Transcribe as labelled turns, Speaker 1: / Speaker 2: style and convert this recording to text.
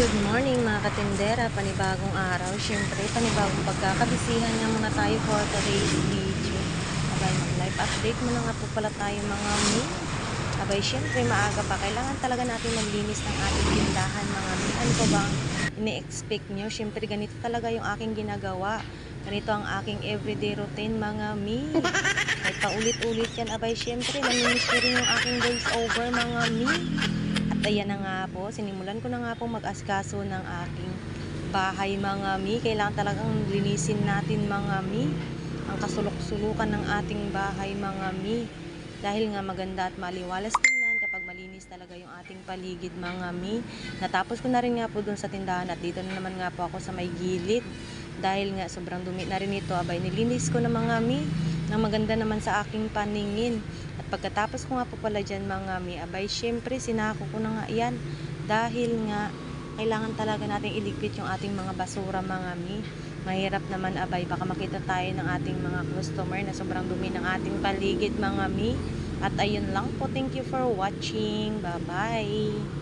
Speaker 1: Good morning mga katindera, panibagong araw. Siyempre, panibagong pagkakabisihan nga muna tayo for today's video. Abay, mag-live update muna nga po pala tayo mga mi. Abay, siyempre, maaga pa. Kailangan talaga natin maglinis ng ating tindahan mga mi. Ano po bang ini-expect nyo? Siyempre, ganito talaga yung aking ginagawa. Ganito ang aking everyday routine mga mi. Kahit paulit-ulit yan, abay, siyempre, namimiss ko rin yung aking voice over mga mi. At ayan na nga po, sinimulan ko na nga po mag-askaso ng aking bahay mga mi. Kailangan talagang linisin natin mga mi. Ang kasulok-sulukan ng ating bahay mga mi. Dahil nga maganda at maliwalas tingnan kapag malinis talaga yung ating paligid mga mi. Natapos ko na rin nga po dun sa tindahan at dito na naman nga po ako sa may gilid. Dahil nga sobrang dumi na rin ito, abay nilinis ko na mga mi na maganda naman sa aking paningin. At pagkatapos ko nga po pala dyan mga mi, abay syempre sinako ko na nga yan. Dahil nga kailangan talaga nating iligpit yung ating mga basura mga mi. Mahirap naman abay, baka makita tayo ng ating mga customer na sobrang dumi ng ating paligid mga mi. At ayun lang po, thank you for watching. Bye-bye!